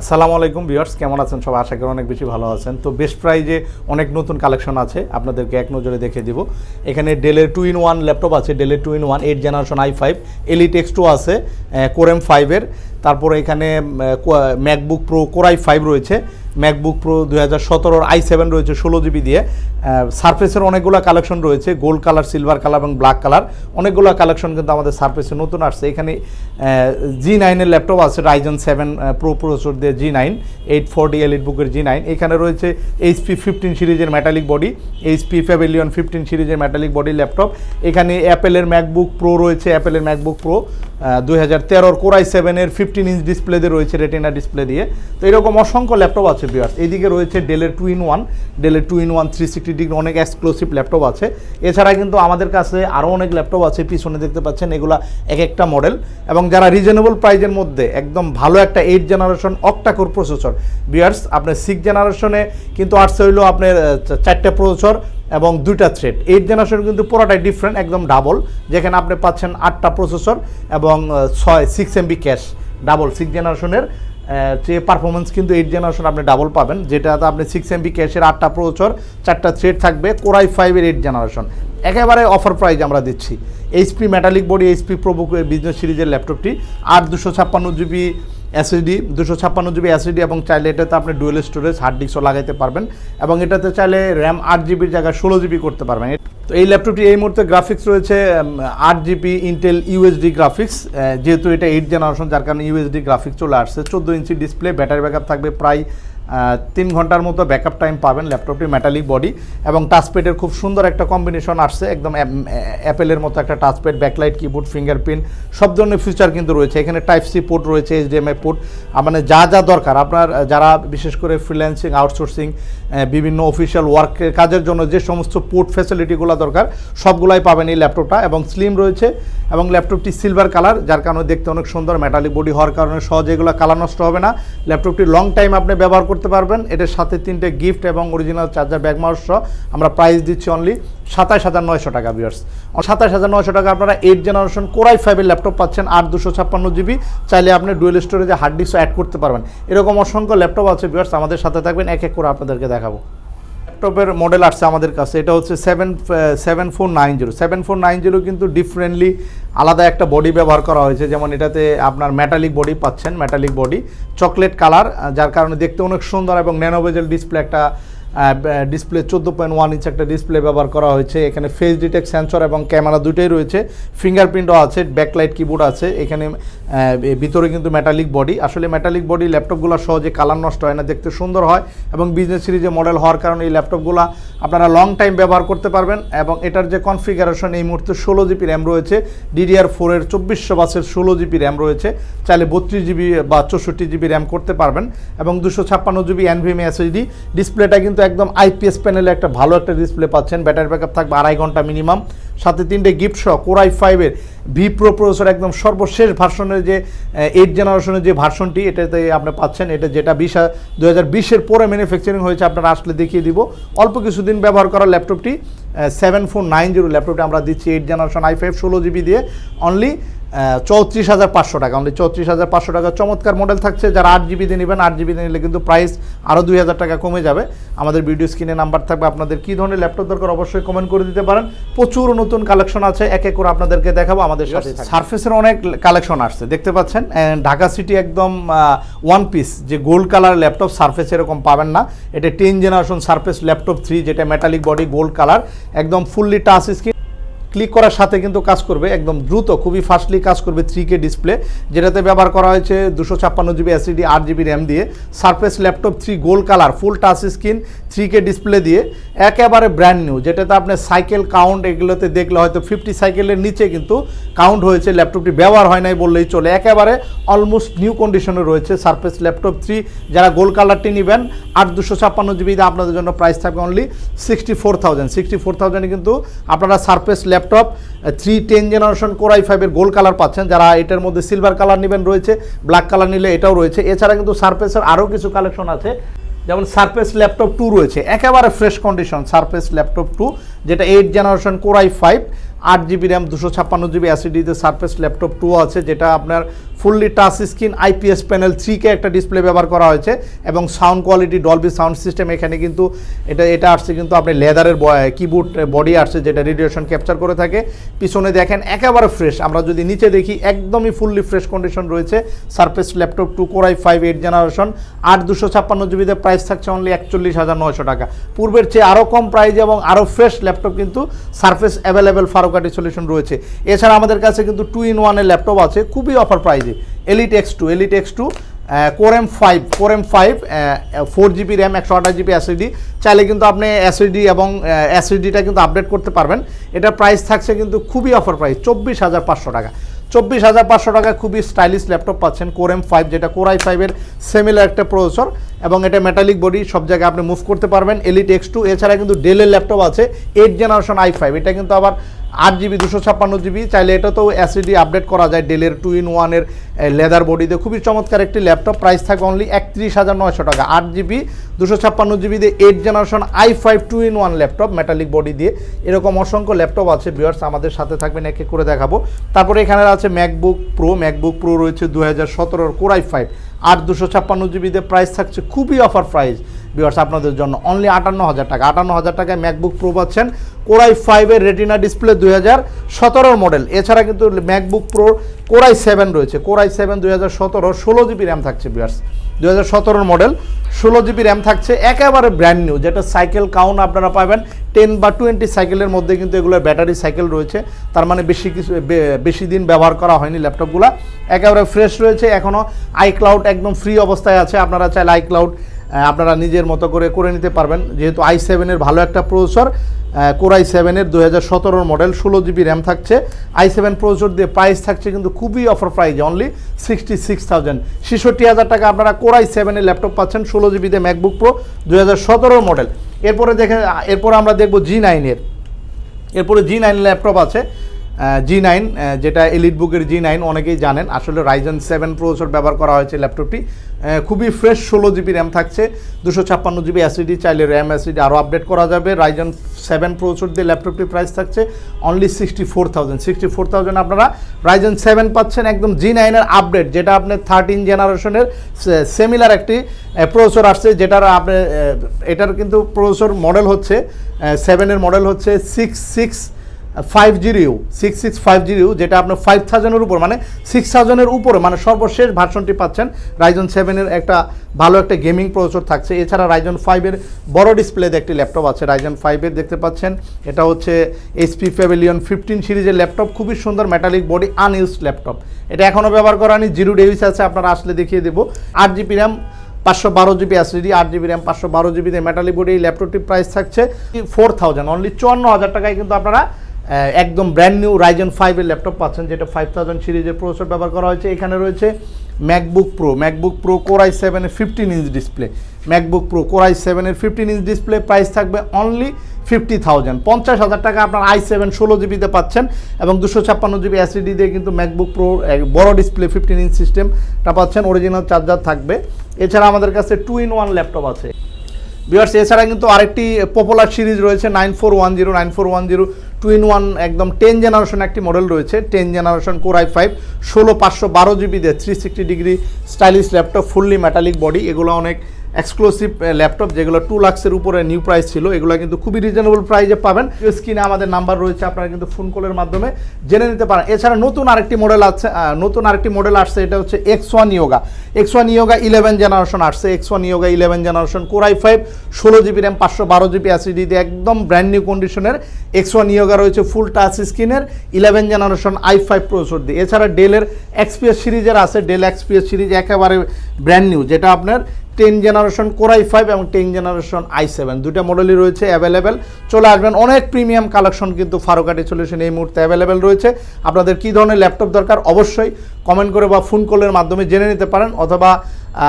আসসালামু আলাইকুম ভিউয়ার্স, কেমন আছেন সবাই? আশা করি অনেক বেশি ভালো আছেন। তো বেস্ট প্রাইজে অনেক নতুন কালেকশন আছে, আপনাদেরকে এক নজরে দেখে দিব। এখানে ডেলের টু ইন ওয়ান ল্যাপটপ আছে ডেলের two in one eight generation i five elite two আছে কোরেম ফাইভের তারপরে এখানে MacBook Pro core i five রয়েছে। ম্যাকবুক প্রো দুই হাজার সতেরোর আই সেভেন রয়েছে ষোলো জিবি দিয়ে। সারফেসের অনেকগুলো কালেকশন রয়েছে গোল্ড কালার সিলভার কালার এবং ব্ল্যাক কালার অনেকগুলো কালেকশন কিন্তু আমাদের সারফেসে নতুন আসছে। এখানে জি নাইনের ল্যাপটপ আছে রাইজন সেভেন প্রো প্রসেসর দিয়ে G nine eight forty elite বুকের জি নাইন এখানে রয়েছে এইচপি ফিফটিন সিরিজের metallic body HP Pavilion fifteen সিরিজের মেটালিক বডি ল্যাপটপ এখানে অ্যাপেলের ম্যাকবুক প্রো রয়েছে অ্যাপেলের ম্যাকবুক প্রো দুই হাজার তেরোর কোরাই সেভেনের ফিফটিন ইঞ্চ ডিসপ্লে দিয়ে রয়েছে রেটিনা ডিসপ্লে দিয়ে। তো এরকম অসংখ্য ল্যাপটপ আছে। বিয়ার্স এইদিকে রয়েছে ডেলের টু ইন ওয়ান ডেলের two in one three sixty degree অনেক এক্সক্লুসিভ ল্যাপটপ আছে। এছাড়া কিন্তু আমাদের কাছে আরও অনেক ল্যাপটপ আছে, পিছনে দেখতে পাচ্ছেন এগুলা এক একটা মডেল এবং যারা রিজনেবল প্রাইজের মধ্যে একদম ভালো একটা eight generation octa core processor বিয়ার্স আপনার সিক্স জেনারেশনে কিন্তু আসছে হইল আপনার চারটে প্রসেসর এবং দুইটা থ্রেড এইট জেনারেশন কিন্তু পুরোটাই ডিফারেন্ট একদম ডাবল যেখানে আপনি পাচ্ছেন আটটা প্রসেসর এবং ছয় six MB cache double six জেনারেশনের যে পারফরমেন্স কিন্তু এইট জেনারেশন আপনি ডাবল পাবেন, যেটাতে আপনি সিক্স এমবি ক্যাশের আটটা প্রচর চারটা থ্রেড থাকবে কোরাই ফাইভের এইট জেনারেশন একেবারে অফার প্রাইজ আমরা দিচ্ছি। HP metallic body HP ProBook business সিরিজের ল্যাপটপটি আট দুশো ছাপ্পান্ন জিবি এসএসডি দুশো ছাপ্পান্ন জিবি এসএসডি এবং চাইলে এটাতে আপনি ডুয়েল স্টোরেজ হার্ড ডিস্কও লাগাইতে পারবেন এবং এটাতে চাইলে র্যাম আট জিবির জায়গায় ষোলো জিবি করতে পারবেন। তো এই ল্যাপটপটি এই মুহূর্তে গ্রাফিক্স রয়েছে আট জিবি ইন্টেল ইউএসডি গ্রাফিক্স যেহেতু এটা এইট জেনারেশন যার কারণে ইউএসডি গ্রাফিক্স চলে আসছে। চোদ্দ ইঞ্চি ডিসপ্লে ব্যাটারি ব্যাকআপ থাকবে, প্রায় তিন ঘণ্টার মতো ব্যাকআপ টাইম পাবেন ল্যাপটপটি মেটালিক বডি এবং টাচপ্যাডের খুব সুন্দর একটা কম্বিনেশন আসছে, একদম অ্যাপেলের মতো একটা টাচপ্যাড ব্যাকলাইট কিবোর্ড ফিঙ্গারপ্রিন্ট সব ধরনের ফিচার কিন্তু রয়েছে। এখানে টাইপ সি পোর্ট রয়েছে এইচডিএমআই পোর্ট মানে যা যা দরকার। আপনার যারা বিশেষ করে ফ্রিল্যান্সিং আউটসোর্সিং বিভিন্ন অফিসিয়াল ওয়ার্কের কাজের জন্য যে সমস্ত পোর্ট ফ্যাসিলিটিগুলো দরকার, সবগুলাই পাবেন এই ল্যাপটপটা এবং স্লিম রয়েছে এবং ল্যাপটপটি সিলভার কালার যার কারণে দেখতে অনেক সুন্দর মেটালিক বডি হওয়ার কারণে সহজে এগুলো কালার নষ্ট হবে না। ল্যাপটপটি লং টাইম আপনি ব্যবহার পারবেন। এটার সাথে তিনটে গিফট এবং অরিজিনাল চার্জার ব্যাগ মাউস সহ আমরা প্রাইস দিচ্ছি অনলি সাতাশ হাজার নয়শো টাকা বিয়ার্স সাতাশ হাজার নয়শো টাকা আপনারা এইট জেনারেশন কোরাই ফাইভের ল্যাপটপ পাচ্ছেন, আট দুশো ছাপ্পান্ন জিবি। চাইলে আপনি ডুয়েল স্টোরেজে হার্ড ডিস্ক অ্যাড করতে পারবেন। এরকম অসংখ্য ল্যাপটপ আছে বিয়ার্স আমাদের সাথে থাকবেন, এক এক করে আপনাদেরকে দেখাবো। ল্যাপটপের মডেল আসছে আমাদের কাছে, এটা হচ্ছে seven seven four nine zero seven four nine zero কিন্তু ডিফারেন্টলি আলাদা একটা বডি ব্যবহার করা হয়েছে। যেমন এটাতে আপনার ম্যাটালিক বডি পাচ্ছেন মেটালিক বডি চকলেট কালার যার কারণে দেখতে অনেক সুন্দর এবং ন্যানোভেজেল ডিসপ্লে একটা ডিসপ্লে চোদ্দ পয়েন্ট ওয়ান ইঞ্চ একটা ডিসপ্লে ব্যবহার করা হয়েছে। এখানে ফেস ডিটেক্ট সেন্সর এবং ক্যামেরা দুটোই রয়েছে। ফিঙ্গারপ্রিন্টও আছে ব্যাকলাইট কিবোর্ড আছে। এখানে ভিতরে কিন্তু মেটালিক বডি আসলে মেটালিক বডি ল্যাপটপগুলো সহজে কালার নষ্ট হয় না, দেখতে সুন্দর হয় এবং বিজনেস সিরিজে মডেল হওয়ার কারণে এই ল্যাপটপগুলো আপনারা লং টাইম ব্যবহার করতে পারবেন এবং এটার যে কনফিগারেশন এই মুহূর্তে ষোলো জিবি র্যাম রয়েছে। ডিডিআর ফোরের চব্বিশশো বাসের ষোলো জিবি র্যাম রয়েছে। চাইলে বত্রিশ জিবি বা চৌষট্টি জিবি র্যাম করতে পারবেন এবং দুশো ছাপ্পান্ন জিবি এনভিএম এসএসডি ডিসপ্লেটা কিন্তু একদম আইপিএস প্যানেলে একটা ভালো একটা ডিসপ্লে পাচ্ছেন। ব্যাটারি ব্যাকআপ থাকবে আড়াই ঘণ্টা মিনিমাম সাথে তিনটে গিফট সহ কোরাই ফাইভের ভি প্রো প্রসেসর একদম সর্বশেষ ভার্সনের যে এইট জেনারেশনের যে ভার্সনটি এটাতে আপনি পাচ্ছেন। এটা যেটা বিশ দু হাজার বিশের পরে ম্যানুফ্যাকচারিং হয়েছে, আপনারা আসলে দেখিয়ে দিব। অল্প কিছুদিন ব্যবহার করা ল্যাপটপটি সেভেন ফোর নাইন জিরো ল্যাপটপটি আমরা দিচ্ছি এইট জেনারেশন আই ফাইভ ষোলো জিবি দিয়ে। অনলি চৌত্রিশ হাজার পাঁচশো টাকা। অনলি চৌত্রিশ হাজার পাঁচশো টাকা। চমৎকার মডেল থাকছে। যারা আট জিবি দিয়ে নেবেন আট জিবি দিয়ে নিলে কিন্তু প্রাইস আরও দুই হাজার টাকা কমে যাবে। আমাদের ভিডিও স্ক্রিনে নাম্বার থাকবে। আপনাদের কী ধরনের ল্যাপটপ দরকার অবশ্যই কমেন্ট করে দিতে পারেন। প্রচুর নতুন কালেকশন আছে। এক এক করে আপনাদেরকে দেখাবো। আমাদের সাথে সার্ফেসের অনেক কালেকশন আসছে। দেখতে পাচ্ছেন? ঢাকা সিটি একদম ওয়ান পিস যে গোল্ড কালার ল্যাপটপ সার্ফেস এরকম পাবেন না। এটা ten generation surface laptop three যেটা মেটালিক বডি গোল্ড কালার একদম ফুললি টাচ স্ক্রিন ক্লিক করার সাথে কিন্তু কাজ করবে, একদম দ্রুত, খুবই ফাস্টলি কাজ করবে থ্রি কে ডিসপ্লে যেটাতে ব্যবহার করা হয়েছে দুশো ছাপ্পান্ন জিবি এসিডি আট জিবি র্যাম দিয়ে surface laptop three gold colour full touch screen three K display দিয়ে। একেবারে ব্র্যান্ড নিউ যেটাতে আপনি সাইকেল কাউন্ট এগুলোতে দেখলে হয়তো ফিফটি সাইকেলের নিচে কিন্তু কাউন্ট হয়েছে ল্যাপটপটি ব্যবহার হয় নাই বললেই চলে। একেবারে অলমোস্ট নিউ কন্ডিশনে রয়েছে সারফেস ল্যাপটপ থ্রি যারা গোল্ড কালারটি নেবেন, আট দুশো ছাপ্পান্ন জিবিতে আপনাদের জন্য প্রাইস থাকবে only sixty four thousand sixty four থাউজেন্ডে কিন্তু আপনারা surface laptop three ten generation core i ফাইভের গোল্ড কালার পাচ্ছেন। যারা এটার মধ্যে সিলভার কালার নেবেন রয়েছে ব্ল্যাক কালার নিলে এটাও রয়েছে। এছাড়া কিন্তু সারফেসের আরও কিছু কালেকশন আছে। যেমন সারফেস ল্যাপটপ টু রয়েছে। একেবারে fresh condition surface laptop two যেটা eight generation core i five আট জিবি র্যাম দুশো ছাপ্পান্ন জিবি অ্যাসিডিতে সারফেস ল্যাপটপ টু আছে, যেটা আপনার fully touch screen IPS panel three K একটা ডিসপ্লে ব্যবহার করা হয়েছে এবং sound quality Dolby sound system এখানে কিন্তু এটা এটা আসছে কিন্তু আপনি লেদারের কিবোর্ড বডি আসছে যেটা রেডিয়েশন ক্যাপচার করে থাকে। পিছনে দেখেন একেবারে ফ্রেশ আমরা যদি নিচে দেখি, একদমই ফুললি ফ্রেশ কন্ডিশন রয়েছে। Surface laptop two core i five eight generation আট দুশো ছাপ্পান্ন জিবিতে প্রাইস থাকছে অনলি একচল্লিশ হাজার নয়শো টাকা। পূর্বের চেয়ে আরও কম প্রাইস এবং আরও ফ্রেশ ল্যাপটপ কিন্তু সারফেস অ্যাভেলেবেল ফারুকাটি সলিউশন রয়েছে। এছাড়া আমাদের কাছে কিন্তু টু ইন ওয়ানের ল্যাপটপ আছে, খুবই অফার প্রাইজে elite X two elite X two core M five core M five four GB RAM একশো আঠাশ জিবি এসএসডি চাইলে কিন্তু আপনি এসএসডি এবং এসএসডিটা কিন্তু আপডেট করতে পারবেন। এটার প্রাইস থাকছে কিন্তু খুবই অফার প্রাইস চব্বিশ হাজার পাঁচশো টাকা। চব্বিশ হাজার পাঁচশো টাকা খুবই স্টাইলিশ ল্যাপটপ পাচ্ছেন কোর এম ফাইভ যেটা কোর আই ফাইভের সেমিলার একটা প্রসেসর এবং এটা মেটালিক বডি সব জায়গায় আপনি মুভ করতে পারবেন। এলিট এক্স টু এছাড়া কিন্তু ডেলের ল্যাপটপ আছে। এইট জেনারেশন আই ফাইভ এটা কিন্তু আবার আট জিবি দুশো ছাপ্পান্ন জিবি চাইলে এটা তো অ্যাসিডি আপডেট করা যায় ডেলের টু ইন ওয়ানের লেদার বডিতে খুবই চমৎকার একটি ল্যাপটপ প্রাইস থাকে অনলি একত্রিশ হাজার নয়শো টাকা। আট জিবি দুশো ছাপ্পান্ন জিবি দিয়ে eight generation i five two in one laptop metallic body দিয়ে। এরকম অসংখ্য ল্যাপটপ আছে বিয়ার্স আমাদের সাথে থাকবেন, এক এক করে দেখাবো। তারপরে এখানে আছে ম্যাকবুক প্রো ম্যাকবুক প্রো রয়েছে দু হাজার সতেরোর কোরাই ফাইভ আট দুশো ছাপ্পান্ন জিবিতে প্রাইস থাকছে খুবই অফার প্রাইস বিয়ার্স আপনাদের জন্য অনলি আটান্ন হাজার টাকা। আটান্ন হাজার টাকায় ম্যাকবুক প্রো পাচ্ছেন কোরাই ফাইভের রেটিনা ডিসপ্লে দুই হাজার সতেরোর মডেল এছাড়া কিন্তু ম্যাকবুক প্রোর কোরাই সেভেন রয়েছে। কোরাই সেভেন দুই হাজার সতেরো, ষোলো জিবি র্যাম থাকছে বিয়ার্স দু হাজার সতেরোর মডেল ষোলো জিবি র্যাম থাকছে। একেবারে ব্র্যান্ড নিউ যেটা সাইকেল কাউন্ট আপনারা পাবেন টেন বা টোয়েন্টি সাইকেলের মধ্যে কিন্তু এগুলো ব্যাটারি সাইকেল রয়েছে। তার মানে বেশি কিছু বেশি দিন ব্যবহার করা হয়নি ল্যাপটপগুলো। একেবারে ফ্রেশ রয়েছে এখনও আইক্লাউড একদম ফ্রি অবস্থায় আছে। আপনারা চাইলে আইক্লাউড আপনারা নিজের মতো করে করে নিতে পারবেন। যেহেতু আই সেভেনের ভালো একটা প্রসেসর কোরাই সেভেনের দু হাজার সতেরোর মডেল ষোলো জিবি র্যাম থাকছে। আই সেভেন প্রসেসর দিয়ে প্রাইস থাকছে কিন্তু খুবই offer price only sixty six thousand ছেষট্টি হাজার টাকা আপনারা কোরাই সেভেনের ল্যাপটপ পাচ্ছেন, ষোলো জিবিতে ম্যাকবুক প্রো দু হাজার সতেরোর মডেল এরপরে দেখে এরপরে আমরা দেখব জি নাইনের এরপরে জি নাইন ল্যাপটপ আছে। জি নাইন যেটা এলিট বুকের জি নাইন অনেকেই জানেন। আসলে রাইজেন সেভেন প্রসেসর ব্যবহার করা হয়েছে ল্যাপটপটি। খুবই ফ্রেশ ষোলো জিবি র্যাম থাকছে, দুশো ছাপ্পান্ন জিবি অ্যাসিডি চাইলে র্যাম অ্যাসিডি আরও আপডেট করা যাবে। রাইজেন সেভেন প্রসেসর দিয়ে ল্যাপটপটি প্রাইস থাকছে only sixty four thousand sixty four thousand আপনারা রাইজেন সেভেন পাচ্ছেন একদম জি নাইনের আপডেট যেটা আপনার থার্টিন জেনারেশনের সেমিলার একটি প্রসেসর আসছে, যেটার আপনি এটার কিন্তু প্রসেসর মডেল হচ্ছে সেভেনের মডেল হচ্ছে six six five zero six six five zero যেটা আপনার ফাইভ থাউজেন্ডের উপর মানে সিক্স থাউজেন্ডের উপরে মানে সর্বশেষ ভার্সনটি পাচ্ছেন রাইজন সেভেনের একটা ভালো একটা গেমিং প্রসেসর থাকছে। এছাড়া রাইজন ফাইভের বড় ডিসপ্লেতে একটি ল্যাপটপ আছে রাইজন ফাইভের দেখতে পাচ্ছেন। এটা হচ্ছে এইচপি প্যাভিলিয়ন ফিফটিন সিরিজের ল্যাপটপ খুবই সুন্দর মেটালিক বডি আনইউজড ল্যাপটপ এটা এখনও ব্যবহার করা নেই জিরো ডেভিস আছে, আপনারা আসলে দেখিয়ে দেবো। আট জিবি র্যাম পাঁচশো বারো জিবি এসএসডি আট জিবি র্যাম পাঁচশো বারো জিবিতে মেটালি বডি এই ল্যাপটপটির প্রাইস থাকছে ফোর থাউজেন্ড অনলি চুয়ান্ন হাজার টাকায় কিন্তু আপনারা একদম ব্র্যান্ড নিউ রাইজেন ফাইভের ল্যাপটপ পাচ্ছেন, যেটা ফাইভ থাউজেন্ড সিরিজের প্রসেসর ব্যবহার করা হয়েছে। এখানে রয়েছে MacBook Pro MacBook Pro core i সেভেনের fifteen inch display MacBook Pro core i সেভেনের ফিফটিন ইঞ্চ ডিসপ্লে প্রাইস থাকবে অনলি ফিফটি থাউজেন্ড পঞ্চাশ হাজার টাকা আপনার আই সেভেন ষোলো জিবিতে পাচ্ছেন এবং দুশো ছাপ্পান্ন জিবি অ্যাসিডি দিয়ে কিন্তু ম্যাকবুক প্রো বড় ডিসপ্লে ফিফটিন ইঞ্চ সিস্টেমটা পাচ্ছেন। অরিজিনাল চার্জার থাকবে। এছাড়া আমাদের কাছে টু ইন ওয়ান ল্যাপটপ আছে। বিয়ার্স এছাড়া কিন্তু আরেকটি পপুলার সিরিজ রয়েছে nine four one zero nine four one zero two in one একদম টেন জেনারেশন একটি মডেল রয়েছে। Ten generation core i five ষোলো পাঁচশো বারো জিবি দিয়ে three sixty degree stylish laptop fully metallic body এগুলো অনেক এক্সক্লুসিভ ল্যাপটপ যেগুলো টু লাক্সের উপরে নিউ প্রাইস ছিল, এগুলো কিন্তু খুবই রিজনেবল প্রাইসে পাবেন। স্ক্রিনে আমাদের নাম্বার রয়েছে, আপনারা কিন্তু ফোন কলের মাধ্যমে জেনে নিতে পারেন। এছাড়া নতুন আরেকটি মডেল আছে নতুন আরেকটি মডেল আসছে, এটা হচ্ছে X one yoga X one yoga eleven generation আসছে। X one yoga eleven generation core i five ষোলো জিবি র্যাম পাঁচশো বারো জিবি দিয়ে একদম ব্র্যান্ড নিউ কন্ডিশনের এক্স ওয়ান ইয়োগা রয়েছে ফুল টাচ স্ক্রিনের eleven generation i five processor দিয়ে এছাড়া ডেলের এক্সপিএস সিরিজের আছে ডেল এক্সপিএস সিরিজ একেবারে ব্র্যান্ড নিউ যেটা আপনার ten generation core i five এবং টেন জেনারেশন আই সেভেন। দুটা মডেলই রয়েছে অ্যাভেলেবেল চলে আসবেন, অনেক প্রিমিয়াম কালেকশন কিন্তু ফারুকাটি সলিউশন এই মুহূর্তে অ্যাভেলেবেল রয়েছে। আপনাদের কী ধরনের ল্যাপটপ দরকার? অবশ্যই কমেন্ট করে বা ফোন কলের মাধ্যমে জেনে নিতে পারেন, অথবা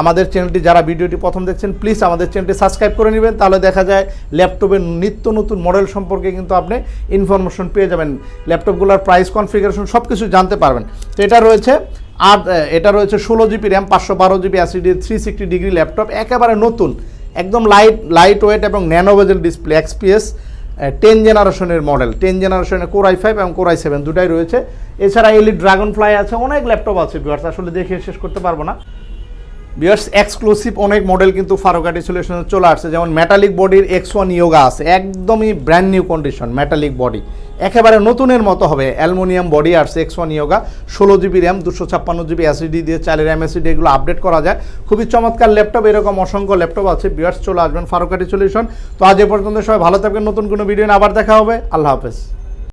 আমাদের চ্যানেলটি যারা ভিডিওটি প্রথম দেখছেন প্লিজ আমাদের চ্যানেলটি সাবস্ক্রাইব করে নেবেন, তাহলে দেখা যায় ল্যাপটপের নিত্য নতুন মডেল সম্পর্কে কিন্তু আপনি ইনফরমেশন পেয়ে যাবেন। ল্যাপটপগুলোর প্রাইস কনফিগারেশন সব কিছু জানতে পারবেন। তো এটা রয়েছে আর এটা রয়েছে ষোলো জিবি র্যাম, পাঁচশো বারো GB SSD three sixty degree laptop, একেবারে নতুন, একদম লাইট লাইট ওয়েট এবং nano bezel display XPS ten জেনারেশনের মডেল টেন জেনারেশনের কোরাই ফাইভ এবং কোরাই সেভেন দুটাই রয়েছে। এছাড়া এলি ড্রাগন ফ্লাই আছে, অনেক ল্যাপটপ আছে ভিউয়ার্স আসলে দেখে শেষ করতে পারব না। বিয়ার্স এক্সক্লুসিভ অনেক মডেল কিন্তু ফারোকাটি সলিউশনে চলে আসছে, যেমন মেটালিক বডির এক্স ওয়ান ইয়োগা আছে, একদমই brand new condition metallic body একেবারে নতুনের মতো হবে। অ্যালমোনিয়াম, বডি আর্টস এক্স ওয়ান ইয়োগা, ষোলো জিবি র্যাম, দুশো ছাপ্পান্ন জিবি অ্যাসিডি দিয়ে চালের এমএসিডি এগুলো আপডেট করা যায়। খুবই চমৎকার ল্যাপটপ, এরকম অসংখ্য ল্যাপটপ আছে। বিয়ার্স চলে আসবেন ফারুকাটি সলিউশন। তো আজ এ পর্যন্ত সবাই ভালো থাকবেন। নতুন কোনো ভিডিও আবার দেখা হবে। আল্লাহ হাফেজ।